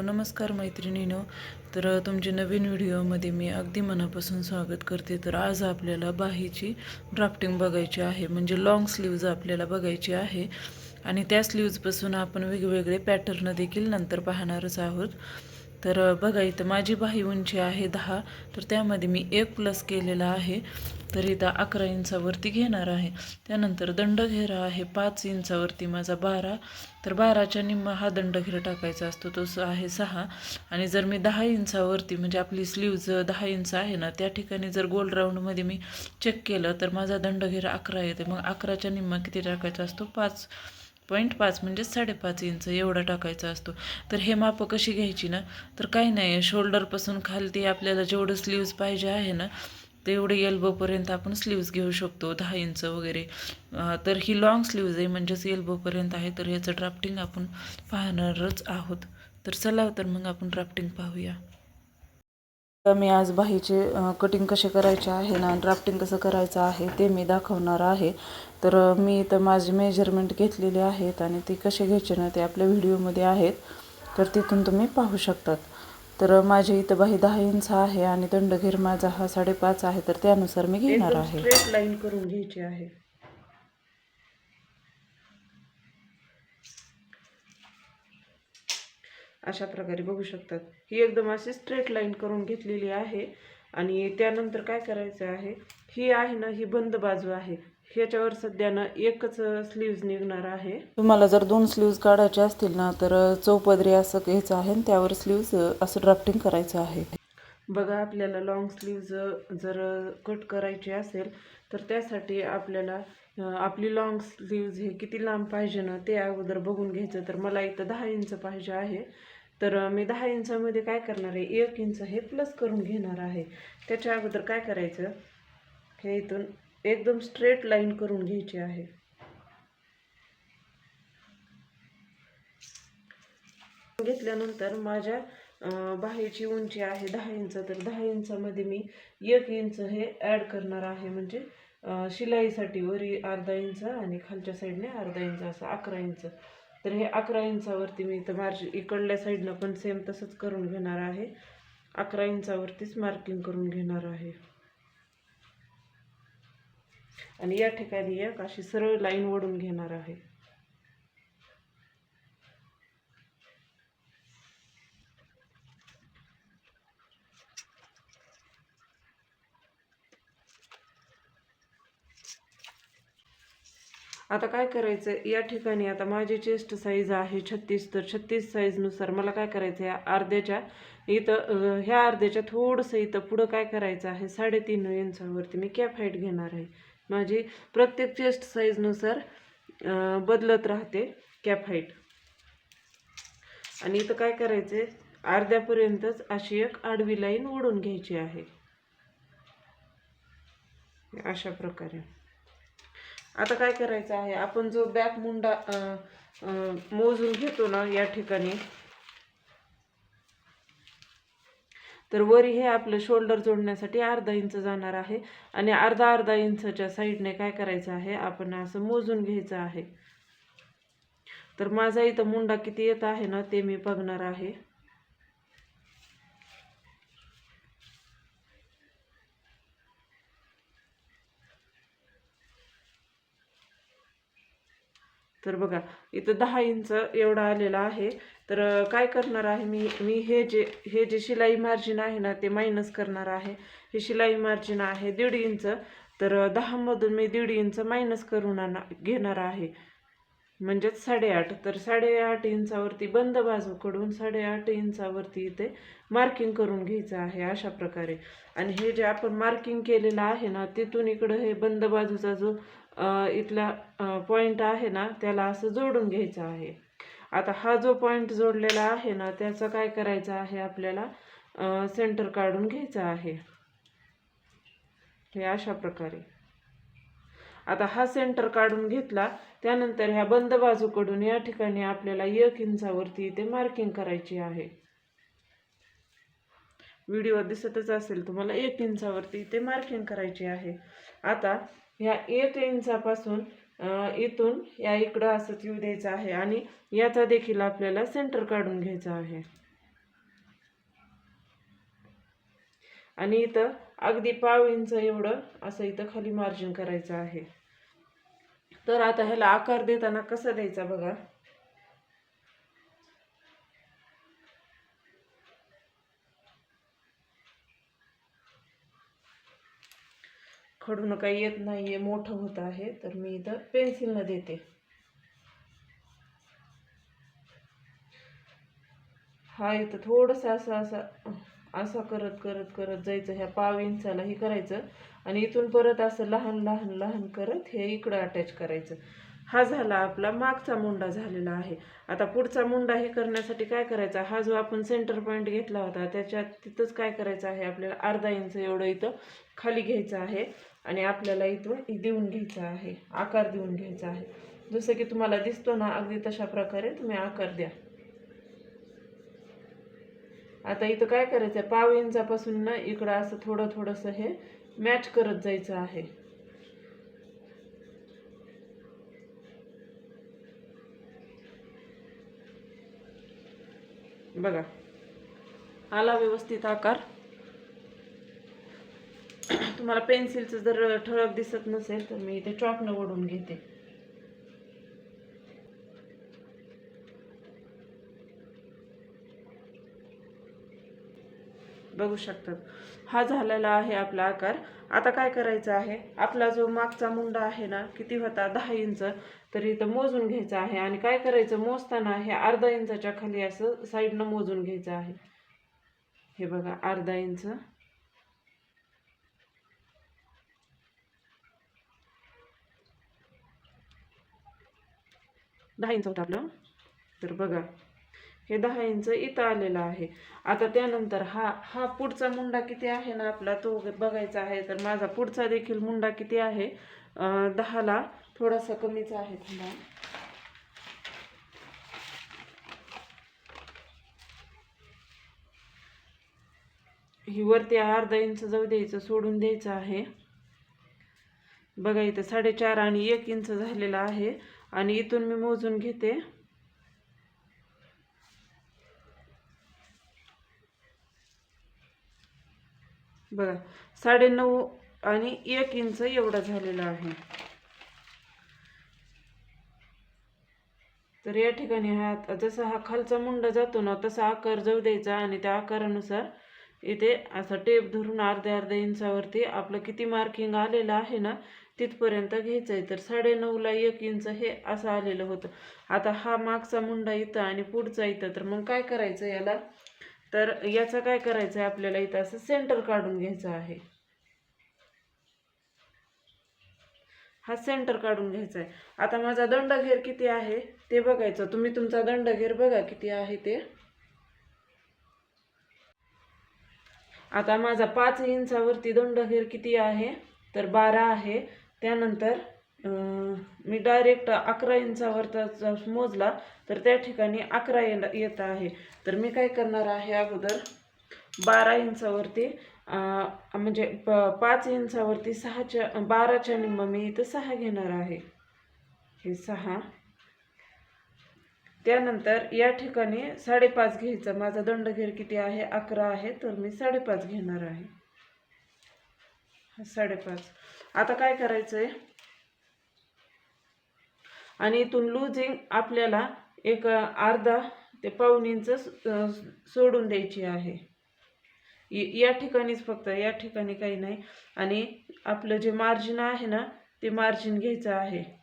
Hello नमस्कार मैत्रिणीनो. तर तुमची नवीन व्हिडिओमध्ये मी अगदी मनापासून स्वागत करते. तर आज आपल्याला बाहीची ड्राफ्टिंग बघायची आहे. म्हणजे लॉंग स्लीव्ज आपल्याला बघायची आहे. आणि त्या स्लीव्जपासून आपण वेगवेगळे पॅटर्न देखील नंतर पाहणारच आहोत. तर बघा इथं माझी बाही उंची आहे दहा तर त्यामध्ये मी एक प्लस केलेला आहे. तर इथं अकरा इंचावरती घेणार आहे. त्यानंतर दंडघेरा आहे पाच इंचावरती माझा बारा. तर बाराच्या निम्मा हा दंडघेरा टाकायचा असतो तो आहे सहा. आणि जर मी दहा इंचावरती म्हणजे आपली स्लीव्ज दहा इंच आहे ना त्या ठिकाणी जर गोल राऊंडमध्ये मी चेक केलं तर माझा दंडघेरा अकरा येते. मग अकराच्या निम्मा किती टाकायचा असतो? पाच. पॉईंट पाच म्हणजे साडेपाच इंच एवढा टाकायचा असतो. तर हे मापं कशी घ्यायची ना? तर काही नाही शोल्डरपासून खालती आपल्याला जेवढं स्लीव्ज पाहिजे आहे ना तेवढे एल्बोपर्यंत आपण स्लीव्ज घेऊ शकतो दहा इंच वगैरे. तर ही लॉंग स्लीव्ज आहे म्हणजेच एल्बोपर्यंत आहे. तर याचं ड्राफ्टिंग आपण पाहणारच आहोत. तर चला तर मग आपण ड्राफ्टिंग पाहूया. मी आज बाहीचे कटिंग कसे करायचे आहे ना ड्राफ्टिंग कसं करायचं आहे ते मी दाखवणार आहे. तर मी इथं माझे मेजरमेंट घेतलेले आहेत आणि ते कसे घ्यायचे ना ते आपल्या व्हिडिओमध्ये आहेत. तर तिथून तुम्ही पाहू शकतात. तर माझी इथं बाही दहा इंच आहे आणि दंडघेर माझा हा साडेपाच आहे तर त्यानुसार मी घेणार आहे. लाईन करून घ्यायची आहे. अशा प्रकारे बघू शकतात. ही एकदम अशी स्ट्रेट लाईन करून घेतलेली आहे. आणि त्यानंतर काय करायचं आहे? ही आहे ना ही बंद बाजू आहे. ह्याच्यावर सध्यानं एकच स्लीव्ज निघणार आहे. तुम्हाला जर दोन स्लीव्ज काढायचे असतील ना तर चौपदरी असं घ्यायचं आहे आणि त्यावर स्लीव्ज असं ड्राफ्टिंग करायचं आहे. बघा आपल्याला लॉंग स्लीव्ज जर कट करायची असेल तर त्यासाठी आपल्याला आपली लॉंग स्लीव्ज हे किती लांब पाहिजे ना ते अगोदर बघून घ्यायचं. तर मला इथं दहा इंच पाहिजे आहे. तर मी दहा इंचामध्ये काय करणार आहे? एक इंच हे प्लस करून घेणार आहे. त्याच्या अगोदर काय करायचं? हे इथून एकदम स्ट्रेट लाईन करून घ्यायची आहे. घेतल्यानंतर माझ्या बाहेरची उंची आहे दहा इंच. तर दहा इंचामध्ये मी एक इंच हे ॲड करणार आहे. म्हणजे शिलाईसाठी वरी अर्धा इंच आणि खालच्या साईडने अर्धा इंच असं अकरा इंच. तर हे अकरा इंचावरती मी इथं मार्ज इकडल्या साईडनं पण सेम तसंच करून घेणार आहे. अकरा इंचावरतीच मार्किंग करून घेणार आहे. आणि या ठिकाणी एक अशी सरळ लाईन ओढून घेणार आहे. आता काय करायचं? या ठिकाणी आता माझी चेस्ट साईज आहे छत्तीस तर छत्तीस साईजनुसार मला काय करायचं? आहे अर्ध्याच्या इथं ह्या अर्ध्याच्या थोडंसं इथं पुढं काय करायचं आहे? साडेतीन इंचावरती मी कॅप हाईट घेणार आहे. माझी प्रत्येक चेस्ट साईजनुसार बदलत राहते कॅप हाईट आणि इथं काय करायचं आहे अर्ध्यापर्यंतच अशी एक आडवी लाईन ओढून घ्यायची आहे. अशा प्रकारे. आता काय करायचं आहे? आपण जो बॅक मुंडा मोजून घेतो ना या ठिकाणी तर वरी हे आपलं शोल्डर जोडण्यासाठी अर्धा इंच जाणार आहे. आणि अर्धा अर्धा इंचच्या साईडने काय करायचं आहे? आपण असं मोजून घ्यायचं आहे. तर माझा इथं मुंडा किती येत आहे ना ते मी बघणार आहे. तर बघा इथं दहा इंच एवढा आलेला आहे. तर काय करणार आहे मी? मी हे जे हे जे शिलाई मार्जिन आहे ना ते मायनस करणार आहे. हे शिलाई मार्जिन आहे दीड इंच. तर दहामधून मी दीड इंच मायनस करून आणा- घेणार आहे. म्हणजेच साडेआठ. तर साडेआठ इंचावरती बंद बाजूकडून साडेआठ इंचावरती इथे मार्किंग करून घ्यायचं आहे अशा प्रकारे. आणि हे जे आपण मार्किंग केलेलं आहे ना तिथून इकडं हे बंद बाजूचा जो इथला पॉईंट आहे ना त्याला असं जोडून घ्यायचं आहे. आता हा जो पॉईंट जोडलेला आहे ना त्याचं काय करायचं आहे आपल्याला? सेंटर काढून घ्यायचं आहे. हे अशा प्रकारे. आता हा सेंटर काढून घेतला त्यानंतर ह्या बंद बाजूकडून या ठिकाणी आपल्याला एक इंचावरती इथे मार्किंग करायची आहे. व्हिडिओ दिसतच असेल तुम्हाला एक इंचावरती इथे मार्किंग करायची आहे. आता ह्या एक इंचापासून इथून या इकडं असं येऊ द्यायचं आहे आणि याचा देखील आपल्याला सेंटर काढून घ्यायचा आहे. आणि इथं अगदी पाव इंच एवढं असं इथं खाली मार्जिन करायचं आहे. तर आता ह्याला आकार देताना कसा द्यायचा बघा. खडून काही येत नाहीये मोठं होत आहे तर मी इथं पेन्सिलनं देते. हा इथं थोडंसं असं असं असा करत करत करत जायचं ह्या पाव इंचाला हे करायचं आणि इथून परत असं लहान लहान लहान करत हे इकडं अटॅच करायचं. हा झाला आपला मागचा मुंडा झालेला आहे. आता पुढचा मुंडा हे करण्यासाठी काय करायचा? हा जो आपण सेंटर पॉईंट घेतला होता त्याच्यात तिथंच काय करायचं आहे? आपल्याला अर्धा इंच एवढं इथं खाली घ्यायचं आहे. आणि आपल्याला इथून देऊन घ्यायचं आहे आकार देऊन घ्यायचा आहे. जसं की तुम्हाला दिसतो ना अगदी तशा प्रकारे तुम्ही आकार द्या. आता इथं काय करायचं आहे पाव इंचापासून ना इकडं असं थोडं थोडंसं हे मॅच करत जायचं आहे. बघा. आला व्यवस्थित आकार. तुम्हाला पेन्सिलचं जर ठळक दिसत नसेल तर मी इथे चॉकनं ओढून घेते. बघू शकतात. हा झालेला आहे आपला आकार. आता काय करायचं आहे? आपला जो मागचा मुंडा आहे ना किती होता? दहा इंच. तर इथं मोजून घ्यायचं आहे. आणि काय करायचं? मोजताना हे अर्धा इंचाच्या खाली असं साईडनं मोजून घ्यायचं आहे. हे बघा अर्धा इंच. दहा इंच होतं आपलं. तर बघा हे दहा इंच इथं आलेलं आहे. आता त्यानंतर हा हा पुढचा मुंडा किती आहे ना आपला तो बघायचा आहे. तर माझा पुढचा देखील मुंडा किती आहे? दहाला थोडासा कमीच आहे थांबा ही वरती अर्धा इंच जाऊ द्यायचं सोडून द्यायचं आहे. बघा इथं साडेचार आणि एक इंच झालेला आहे. आणि इथून मी मोजून घेते. बघा साडेनऊ आणि एक इंच एवढा झालेला आहे. तर या ठिकाणी हा जसा हा खालचा मुंडा जातो ना तसा आकार जाऊ द्यायचा आणि त्या आकारानुसार इथे असा टेप धरून अर्ध्या अर्ध्या इंचावरती आपलं किती मार्किंग आलेलं आहे ना तिथपर्यंत घ्यायचं आहे तर साडेनऊला एक इंच हे असं आलेलं होतं. आता हा मागचा मुंडा इथं आणि पुढचा इथं. तर मग काय करायचं याला? तर याचा काय करायचं आहे आपल्याला इथं? असं सेंटर काढून घ्यायचं आहे. हा सेंटर काढून घ्यायचा आहे आता माझा दंडघेर किती आहे? ते बघायचं. तुम्ही तुमचा दंडघेर बघा किती आहे ते. आता माझा पाच इंचावरती दंडघेर किती आहे? तर बारा आहे. त्यानंतर मी डायरेक्ट अकरा इंचावरचा मोजला तर त्या ठिकाणी अकरा येण येत आहे. तर मी काय करणार आहे अगोदर बारा इंचावरती म्हणजे प पाच इंचावरती सहाच्या बाराच्या निम्म मी इथं सहा घेणार आहे. हे सहा. त्यानंतर या ठिकाणी साडेपाच घ्यायचं. माझा दंडघेर किती आहे? अकरा आहे तर मी साडेपाच घेणार आहे. साडेपाच. आता काय करायचं आहे आणि इथून लूजिंग आपल्याला एक अर्धा ते पाऊन इंच सोडून द्यायची आहे. या ठिकाणीच फक्त या ठिकाणी काही नाही. आणि आपलं जे मार्जिन आहे ना ते मार्जिन घ्यायचं आहे.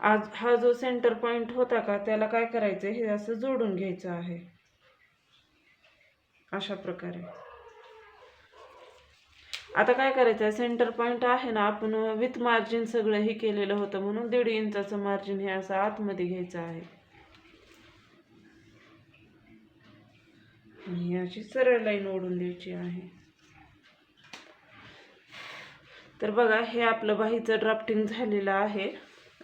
आज हा जो सेंटर पॉइंट होता का त्याला काय करायचं हे असं जोडून घ्यायचं आहे. अशा प्रकारे. आता काय करायचं आहे सेंटर पॉइंट आहे ना आपण विथ मार्जिन सगळं हे केलेलं होतं म्हणून दीड इंचाचं मार्जिन हे असं आतमध्ये घ्यायचं आहे. आणि अशी सरळ लाईन ओढून द्यायची आहे. तर बघा हे आपलं बाहीचं ड्राफ्टिंग झालेलं आहे.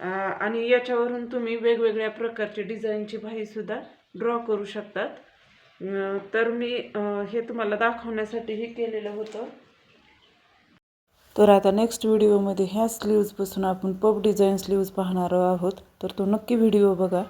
आणि याच्यावरून तुम्ही वेगवेगळ्या प्रकारची डिझाईनची बाहीसुद्धा ड्रॉ करू शकतात. तर मी हे तुम्हाला दाखवण्यासाठी हे केलेलं होतं. तर आता नेक्स्ट व्हिडिओमध्ये ह्या स्लीव्जपासून आपण पब डिझाईन स्लीव्ज पाहणार आहोत. तर तो नक्की व्हिडिओ बघा.